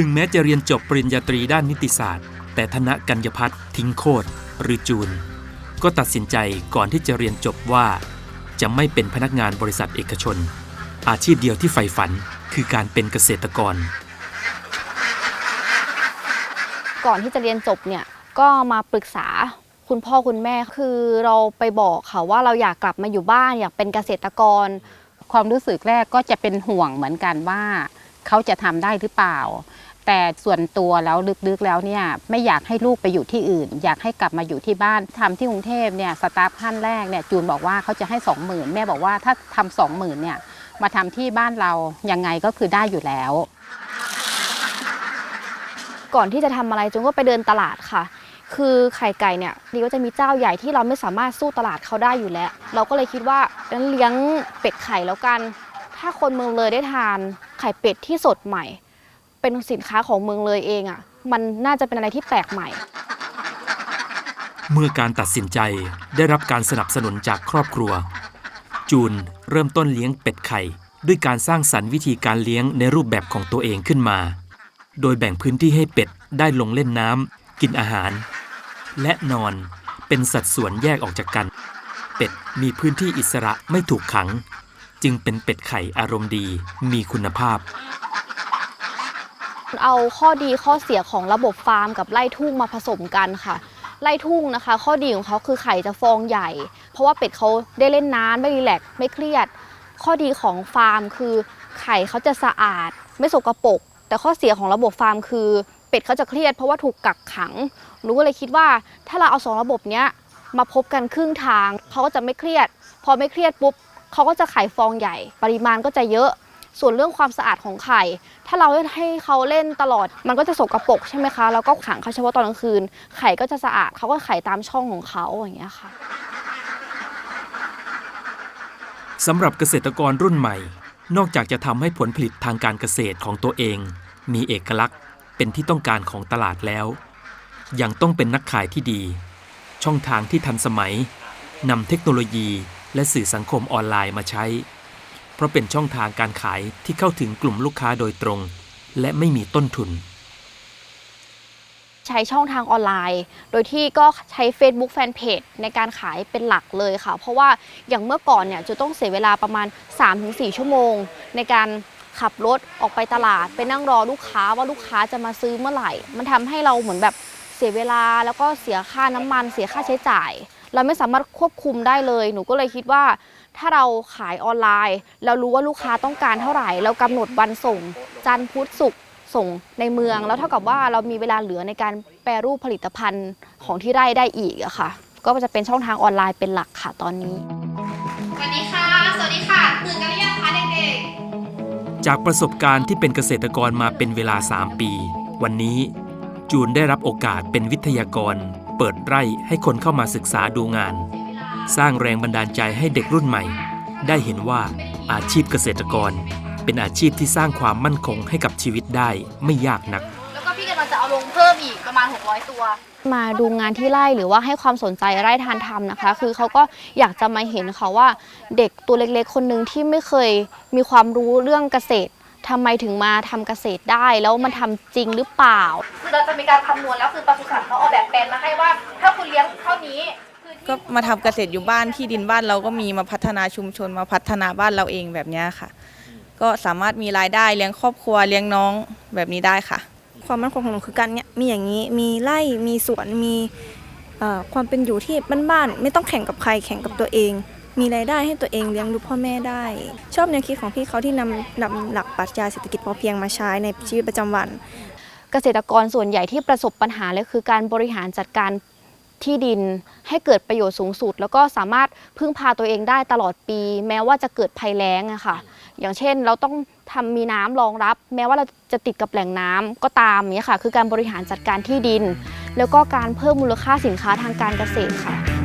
ถึงแม้จะเรียนจบปริญญาตรีด้านนิติศาสตร์ แต่ธนกัญญพัฒน์ทิ้งโคตรหรือจูน ก็ตัดสินใจก่อนที่จะเรียนจบว่า จะไม่เป็นพนักงานบริษัทเอกชน อาชีพเดียวที่ใฝ่ฝันคือการเป็นเกษตรกร ก่อนที่จะเรียนจบเนี่ยก็มาปรึกษาคุณพ่อคุณแม่คือเราไปบอกค่ะว่าเราอยากกลับมาอยู่บ้านอยากเป็นเกษตรกร ความรู้สึกแรกก็จะเป็นห่วงเหมือนกันว่า เขาจะทำได้หรือเปล่า แต่ส่วนตัวแล้วลึกๆแล้วเนี่ยไม่อยากให้ลูกไปอยู่ที่อื่น อยากให้กลับมาอยู่ที่บ้านทำที่กรุงเทพเนี่ยสตาฟขั้นแรกเนี่ยจูนบอกว่าเขาจะให้สองหมื่นแม่บอกว่าถ้าทำสองหมื่นเนี่ยมาทำที่บ้านเรายังไงก็คือได้อยู่แล้ว ก่อนที่จะทำอะไรจุนก็ไปเดินตลาดค่ะคือไข่ไก่เนี่ยดีก็จะมีเจ้าใหญ่ที่เราไม่สามารถสู้ตลาดเขาได้อยู่แล้ว เราก็เลยคิดว่างั้นเลี้ยงเป็ดไข่แล้วกัน ถ้าคนเมืองเลยได้ทานไข่เป็ดที่สดใหม่ เป็นสินค้าของเมืองเลยเองอะ่ะ มันน่าจะเป็นอะไรที่แปลกใหม่ เมื่อการตัดสินใจได้รับการสนับสนุนจากครอบครัว จูนเริ่มต้นเลี้ยงเป็ดไข่ ด้วยการสร้างสรรค์วิธีการเลี้ยงในรูปแบบของตัวเองขึ้นมา โดยแบ่งพื้นที่ให้เป็ดได้ลงเล่นน้ำกินอาหาร และนอนเป็นสัดส่วนแยกออกจากกัน เป็ดมีพื้นที่อิสระไม่ถูกขัง จึงเป็นเป็ดไข่อารมณ์ดีมีคุณภาพ เอาข้อดีข้อเสียของระบบฟาร์มกับไล่ทุ่งมาผสมกันค่ะไล่ทุ่งนะคะ ข้อดีของเขาคือไข่จะฟองใหญ่ เพราะว่าเป็ดเขาได้เล่นน้ำไม่รีแลกซ์ไม่เครียด ข้อดีของฟาร์มคือ ไข่เขาจะสะอาด ไม่สกปรกแต่ข้อเสียของระบบฟาร์มคือ เป็ดเขาจะเครียดเพราะว่าถูกกักขังหนูก็เลยคิดว่าถ้าเราเอาสองระบบเนี้ยมาพบกันครึ่งทางเขาก็จะไม่เครียด พอไม่เครียดปุ๊บ เขาก็จะไข่ฟองใหญ่ ปริมาณก็จะเยอะ ส่วนเรื่องความสะอาดของไข่ ถ้าเราให้เขาเล่นตลอด มันก็จะสกรปรกใช่ไหมคะ แล้วก็ขังเขาเฉพาะตอนกลางคืน ไข่ก็จะสะอาด เขาก็ไข่ตามช่องของเขาอย่างเงี้ยค่ะสำหรับเกษตรกรรุ่นใหม่ นอกจากจะทำให้ผลผลิตทางการเกษตรของตัวเอง มีเอกลักษณ์เป็นที่ต้องการของตลาดแล้ว ยังต้องเป็นนักขายที่ดี ช่องทางที่ทันสมัยนำเทคโนโลยี และสื่อสังคมออนไลน์มาใช้ เพราะเป็นช่องทางการขายที่เข้าถึงกลุ่มลูกค้าโดยตรง และไม่มีต้นทุน ใช้ช่องทางออนไลน์ โดยที่ก็ใช้ Facebook Fanpage ในการขายเป็นหลักเลยค่ะ เพราะว่าอย่างเมื่อก่อนเนี่ยจะต้องเสียเวลาประมาณ 3-4 ชั่วโมง ในการขับรถออกไปตลาดไปนั่งรอลูกค้าว่าลูกค้าจะมาซื้อเมื่อไหร่ มันทำให้เราเหมือนแบบเสียเวลาแล้วก็เสียค่าน้ำมัน เสียค่าใช้จ่าย เราไม่สามารถควบคุมได้เลย หนูก็เลยคิดว่า ถ้าเราขายออนไลน์ เรารู้ว่าลูกค้าต้องการเท่าไหร่ เรากำหนดวันส่ง จันทร์พุธศุกร์ส่งในเมือง แล้วเท่ากับว่าเรามีเวลาเหลือในการแปรรูปผลิตภัณฑ์ของที่ไร่ได้อีกอะค่ะ ก็จะเป็นช่องทางออนไลน์เป็นหลักค่ะตอนนี้ สวัสดีค่ะ สวัสดีค่ะตื่นกันหรือยังคะเด็กจากประสบการณ์ที่เป็นเกษตรกรมาเป็นเวลา 3 ปี วันนี้จูนได้รับโอกาสเป็นวิทยากร เปิดไร่ให้คนเข้ามาศึกษาดูงาน สร้างแรงบันดาลใจให้เด็กรุ่นใหม่ ได้เห็นว่าอาชีพเกษตรกร เป็นอาชีพที่สร้างความมั่นคงให้กับชีวิตได้ไม่ยากนัก แล้วก็พี่กำลังจะเอาลงเพิ่มอีกประมาณ 600 ตัว มาดูงานที่ไร่หรือว่าให้ความสนใจไร่ทานทำนะคะ คือเขาก็อยากจะมาเห็นค่ะว่าเด็กตัวเล็กๆ คนหนึ่งที่ไม่เคยมีความรู้เรื่องเกษตรทำไมถึงมาทำเกษตรได้แล้วมันทำจริงหรือเปล่า คือเราจะมีการคำนวณแล้วคือปศุสัตว์เขาออกแบบแป ลนมาให้ว่า ถ้าคุณเลี้ยงเท่านี้คือที่ ก็มาทำเกษตรอยู่บ้านที่ดินบ้านเราก็มีมาพัฒนาชุมชนมาพัฒนาบ้านเราเองแบบเนี้ยค่ะ ก็สามารถมีรายได้เลี้ยงครอบครัวเลี้ยงน้องแบบนี้ได้ค่ะ ความมั่นคงของหนูคือการเนี่ยมีอย่างนี้มีไร่มีสวนมีเอ่อความเป็นอยู่ที่บ้านๆไม่ต้องแข่งกับใครแข่งกับตัวเอง มีรายได้ให้ตัวเองเลี้ยงดูพ่อแม่ได้ ชอบแนวคิดของพี่เขาที่นำนำหลักปรัชญาเศรษฐกิจพอเพียงมาใช้ในชีวิตประจำวัน เกษตรกรส่วนใหญ่ที่ประสบปัญหาเลยคือการบริหารจัดการที่ดินให้เกิดประโยชน์สูงสุด แล้วก็สามารถพึ่งพาตัวเองได้ตลอดปี แม้ว่าจะเกิดภัยแล้งอะค่ะ อย่างเช่นเราต้องทำมีน้ำรองรับ แม้ว่าเราจะติดกับแหล่งน้ำก็ตามเนี่ยค่ะ คือการบริหารจัดการที่ดิน แล้วก็การเพิ่มมูลค่าสินค้าทางการเกษตรค่ะ